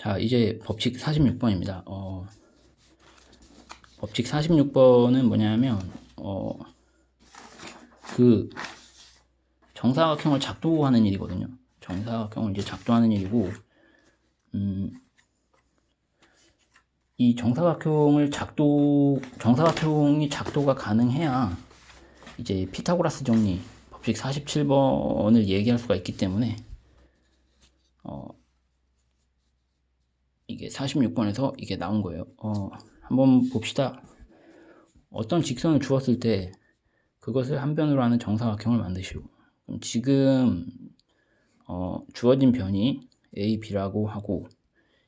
자, 이제 법칙 46번입니다. 어, 법칙 46번은 뭐냐면, 어, 그, 정사각형을 작도하는 일이거든요. 정사각형을 이제 작도하는 일이고, 음, 이 정사각형을 작도, 정사각형이 작도가 가능해야 이제 피타고라스 정리, 법칙 47번을 얘기할 수가 있기 때문에, 어, 이게 46번에서 이게 나온 거예요. 어, 한번 봅시다. 어떤 직선을 주었을 때 그것을 한 변으로 하는 정사각형을 만드시오. 그럼 지금 어, 주어진 변이 A, B라고 하고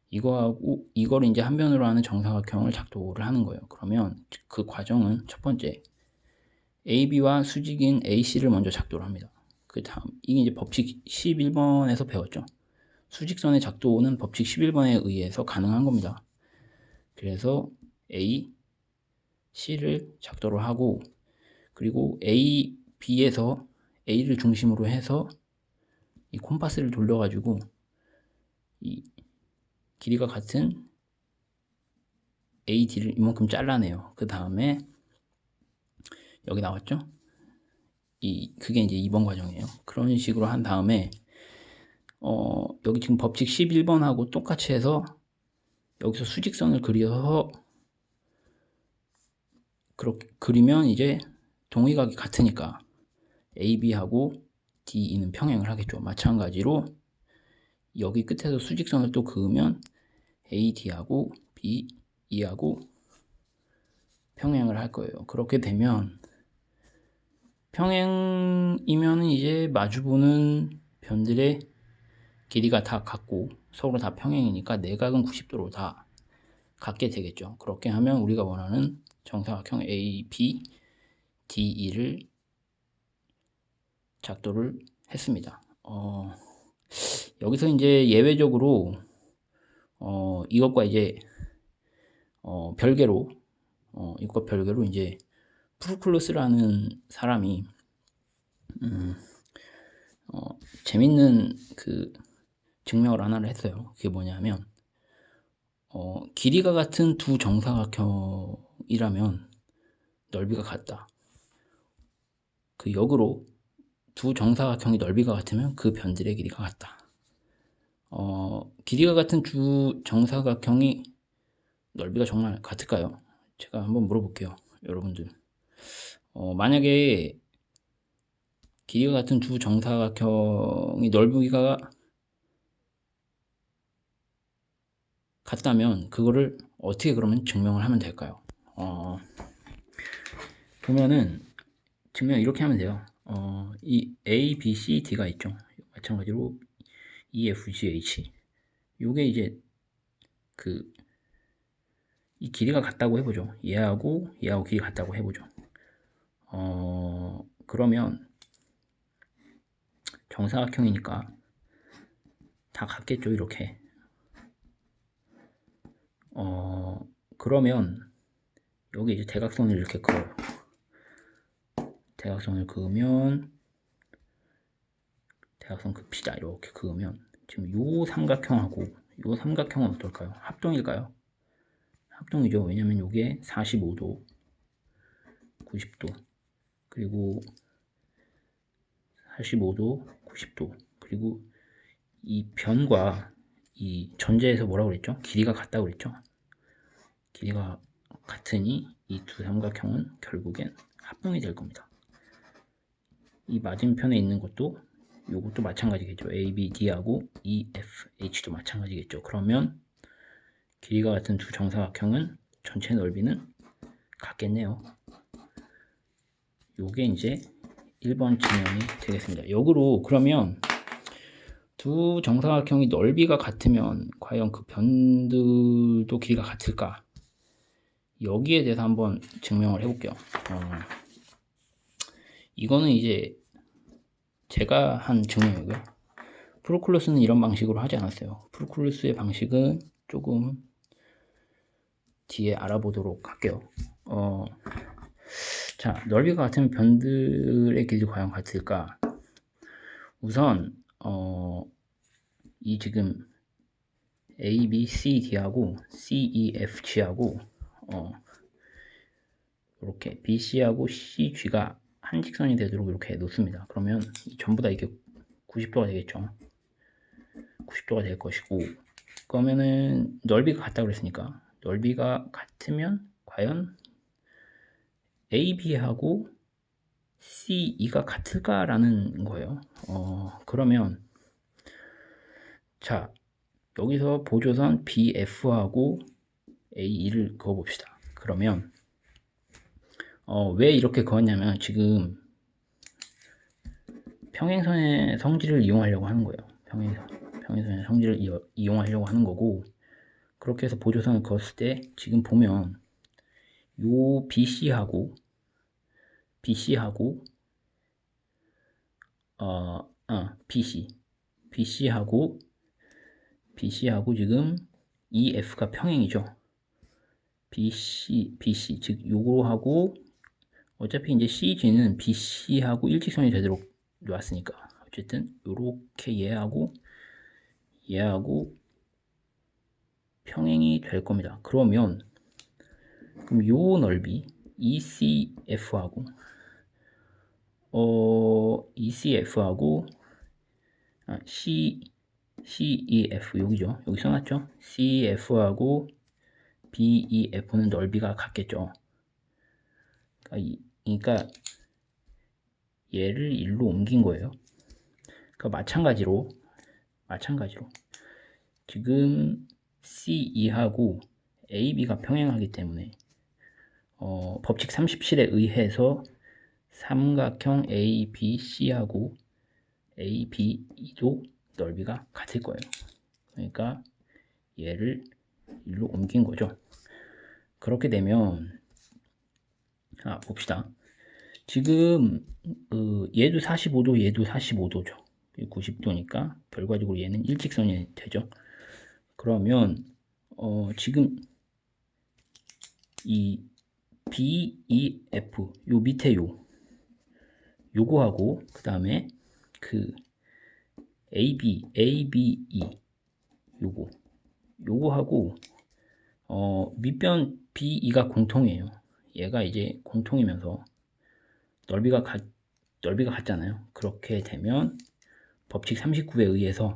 이거하고 이걸 이제 한 변으로 하는 정사각형을 작도를 하는 거예요. 그러면 그 과정은 첫 번째 A, B와 수직인 AC를 먼저 작도를 합니다. 그 다음 이게 이제 법칙 11번에서 배웠죠. 수직선의 작도는 법칙 11번에 의해서 가능한 겁니다. 그래서 A, C를 작도를 하고 그리고 A, B에서 A를 중심으로 해서 이 콤파스를 돌려가지고 이 길이가 같은 AD를 이만큼 잘라내요. 그 다음에 여기 나왔죠? 이 그게 이제 2번 과정이에요. 그런 식으로 한 다음에 어, 여기 지금 법칙 11번하고 똑같이 해서 여기서 수직선을 그려서 그렇게 그리면 이제 동의각이 같으니까 AB하고 DE는 평행을 하겠죠. 마찬가지로 여기 끝에서 수직선을 또 그으면 AD하고 BE하고 평행을 할 거예요. 그렇게 되면 평행이면 이제 마주보는 변들의 길이가 다 같고 서로 다 평행이니까 내각은 90도로 다 같게 되겠죠. 그렇게 하면 우리가 원하는 정사각형 AB, DE를 작도를 했습니다. 어, 여기서 이제 예외적으로 어, 이것과 이제 어, 별개로 어, 이것과 별개로 이제 프루클루스라는 사람이 음, 어, 재밌는 그 증명을 하나를 했어요. 그게 뭐냐면 어, 길이가 같은 두 정사각형이라면 넓이가 같다. 그 역으로 두 정사각형이 넓이가 같으면 그 변들의 길이가 같다. 어, 길이가 같은 두 정사각형이 넓이가 정말 같을까요? 제가 한번 물어볼게요. 여러분들. 어, 만약에 길이가 같은 두 정사각형이 넓이가 같다면 그거를 어떻게 그러면 증명을 하면 될까요? 어, 보면은 증명 이렇게 하면 돼요. 어, 이 A, B, C, D가 있죠. 마찬가지로 E, F, G, H. 요게 이제 그 이 길이가 같다고 해보죠. 얘하고 얘하고 길이 같다고 해보죠. 어, 그러면 정사각형이니까 다 같겠죠. 이렇게. 어, 그러면 여기 이제 대각선을 이렇게 그어요. 대각선을 그으면 대각선 급시다 이렇게 그으면 지금 요 삼각형하고 요 삼각형은 어떨까요? 합동일까요? 합동이죠. 왜냐면 요게 45도, 90도, 그리고 45도, 90도, 그리고 이 변과 이 전제에서 뭐라고 그랬죠? 길이가 같다고 그랬죠? 길이가 같으니 이 두 삼각형은 결국엔 합동이 될 겁니다. 이 맞은편에 있는 것도 요것도 마찬가지겠죠. A, B, D하고 E, F, H도 마찬가지겠죠. 그러면 길이가 같은 두 정사각형은 전체 넓이는 같겠네요. 요게 이제 1번 증명이 되겠습니다. 역으로 그러면 두 정사각형이 넓이가 같으면 과연 그 변들도 길이가 같을까? 여기에 대해서 한번 증명을 해볼게요. 어, 이거는 이제 제가 한 증명이고요. 프로클루스는 이런 방식으로 하지 않았어요. 프로클루스의 방식은 조금 뒤에 알아보도록 할게요. 어, 자, 넓이가 같은 변들의 길이 과연 같을까? 우선 어, 이 지금 A, B, C, D하고 C, E, F, G하고 어, 이렇게 B, C하고 C, G가 한 직선이 되도록 이렇게 놓습니다. 그러면 전부 다 이게 90도가 되겠죠. 90도가 될 것이고 그러면은 넓이가 같다고 그랬으니까 넓이가 같으면 과연 AB하고 CE가 같을까라는 거예요. 어, 그러면 자 여기서 보조선 BF하고 AE를 그어봅시다. 그러면 어, 왜 이렇게 그었냐면 지금 평행선의 성질을 이용하려고 하는 거예요. 평행선, 평행선의 성질을 이어- 이용하려고 하는 거고 그렇게 해서 보조선을 그었을 때 지금 보면 요 BC하고 BC하고 어, 어 BC BC하고 BC하고 지금 EF가 평행이죠. BC BC 즉 요거하고 어차피 이제 CG는 BC하고 일직선이 되도록 놨으니까 어쨌든 요렇게 얘하고 얘하고 평행이 될 겁니다. 그러면 그럼 요 넓이 ECF하고 어 ECF하고 아, C CEF 여기죠. 여기 써놨죠. CEF하고 BEF는 넓이가 같겠죠. 그러니까, 이- 그러니까 얘를 일로 옮긴 거예요. 그러니까 마찬가지로 마찬가지로 지금 CE하고 AB가 평행하기 때문에 어, 법칙 37에 의해서 삼각형 ABC하고 ABE도 넓이가 같을 거예요. 그러니까 얘를 일로 옮긴 거죠. 그렇게 되면 아 봅시다. 지금 그 얘도 45도, 얘도 45도죠. 90도니까 결과적으로 얘는 일직선이 되죠. 그러면 어 지금 이 B, E, F 요 밑에 요 요거하고 그 다음에 그 A, B, A, B, E 요거 요거하고 어 밑변 B, E가 공통이에요. 얘가 이제 공통이면서 넓이가 같 넓이가 같잖아요. 그렇게 되면 법칙 39에 의해서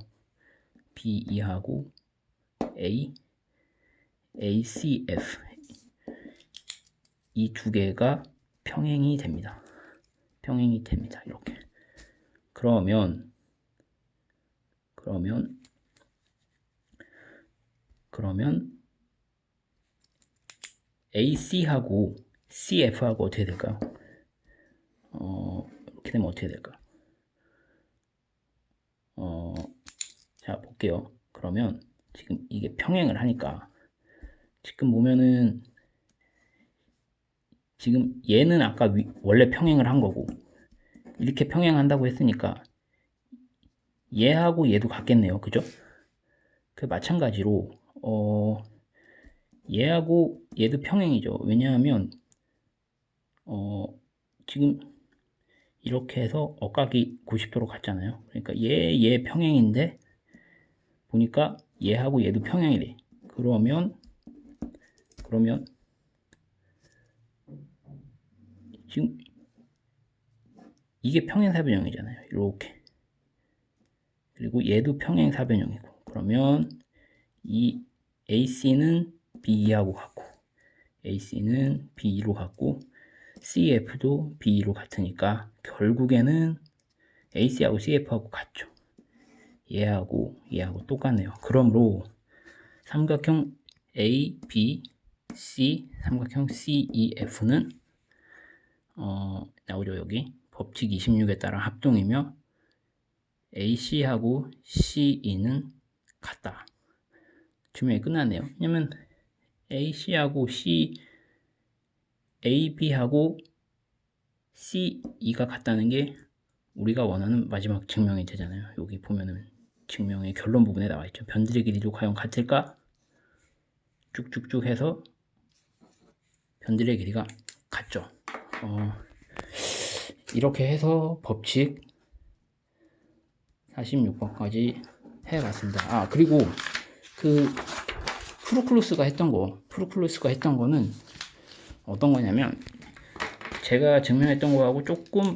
BE하고 A, ACF 이 두 개가 평행이 됩니다. 평행이 됩니다. 이렇게. 그러면 그러면 그러면 AC하고 CF하고 어떻게 될까요? 어, 이렇게 되면 어떻게 될까? 어, 자, 볼게요. 그러면 지금 이게 평행을 하니까 지금 보면은 지금 얘는 아까 위- 원래 평행을 한 거고 이렇게 평행한다고 했으니까 얘하고 얘도 같겠네요. 그죠? 그 마찬가지로 어 얘하고 얘도 평행이죠. 왜냐하면 어 지금 이렇게 해서 억각이 90도로 갔잖아요. 그러니까 얘, 얘 평행인데 보니까 얘하고 얘도 평행이 돼. 그러면 그러면 지금 이게 평행사변형이잖아요. 이렇게 그리고 얘도 평행사변형이고 그러면 이 AC는 BE하고 같고 AC는 BE로 같고 CF도 BE로 같으니까 결국에는 AC하고 CF하고 같죠. 얘하고 얘하고 똑같네요. 그러므로 삼각형 A, B, C, 삼각형 CEF는 어, 나오죠 여기 법칙 26에 따라 합동이며 AC하고 CE는 같다. 증명이 끝났네요. 왜냐면 AC하고 C, AB하고 CE가 같다는 게 우리가 원하는 마지막 증명이 되잖아요. 여기 보면은 증명의 결론 부분에 나와 있죠. 변들의 길이도 과연 같을까? 쭉쭉쭉 해서 변들의 길이가 같죠. 어, 이렇게 해서 법칙 46번까지 해봤습니다. 아 그리고 그 프루클루스가 했던 거, 프루클루스가 했던 거는 어떤 거냐면 제가 증명했던 거하고 조금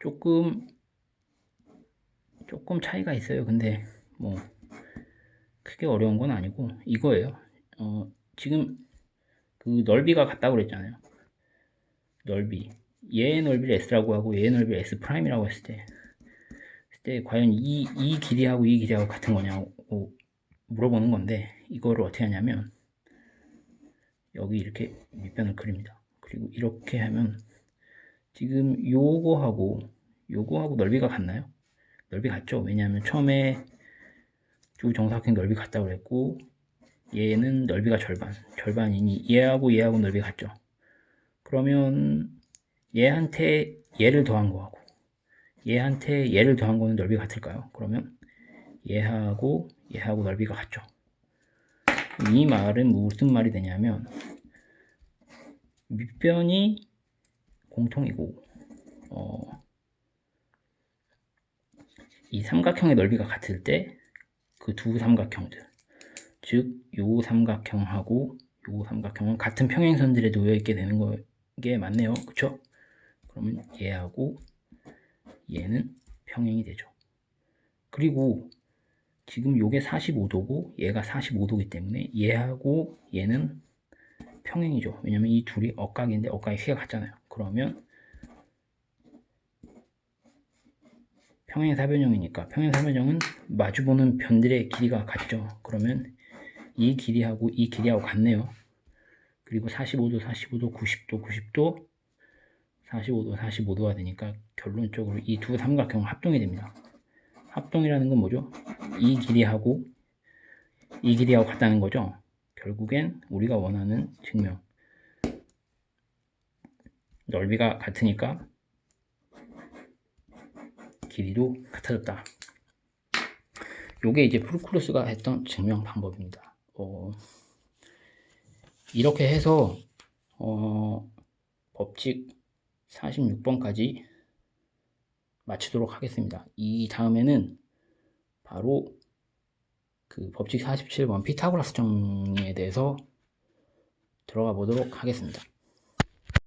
조금 조금 차이가 있어요. 근데 뭐 크게 어려운 건 아니고 이거예요. 어, 지금 그 넓이가 같다고 그랬잖아요. 넓이. 얘의 넓이를 s라고 하고 얘의 넓이를 s 프라임이라고 했을 때, 그때 과연 이, 이 길이하고 이 길이하고 같은 거냐고 물어보는 건데 이거를 어떻게 하냐면 여기 이렇게 밑변을 그립니다. 그리고 이렇게 하면 지금 요거하고 요거하고 넓이가 같나요? 넓이 같죠? 왜냐하면 처음에 주 정사각형 넓이 같다고 그랬고 얘는 넓이가 절반 절반이니 얘하고 얘하고 넓이 같죠? 그러면 얘한테 얘를 더한 거하고 얘한테 얘를 더한 거는 넓이 같을까요? 그러면 얘하고 얘하고 넓이가 같죠. 이 말은 무슨 말이 되냐면 밑변이 공통이고 어, 이 삼각형의 넓이가 같을 때 그 두 삼각형들 즉 요 삼각형하고 요 삼각형은 같은 평행선들에 놓여 있게 되는 거 게 맞네요. 그쵸? 그러면 얘하고 얘는 평행이 되죠. 그리고 지금 요게 45도고 얘가 45도기 때문에 얘하고 얘는 평행이죠. 왜냐면 이 둘이 억각인데 억각이 휘가 같잖아요. 그러면 평행 사변형이니까 평행 사변형은 마주보는 변들의 길이가 같죠. 그러면 이 길이하고 이 길이하고 같네요. 그리고 45도, 45도, 90도, 90도, 45도, 45도가 되니까 결론적으로 이 두 삼각형은 합동이 됩니다. 합동이라는 건 뭐죠? 이 길이하고 이 길이하고 같다는 거죠. 결국엔 우리가 원하는 증명. 넓이가 같으니까 길이도 같아졌다. 요게 이제 프루클루스가 했던 증명 방법입니다. 어, 이렇게 해서 어, 법칙 46번까지 마치도록 하겠습니다. 이 다음에는 바로 그 법칙 47번 피타고라스 정리에 대해서 들어가 보도록 하겠습니다.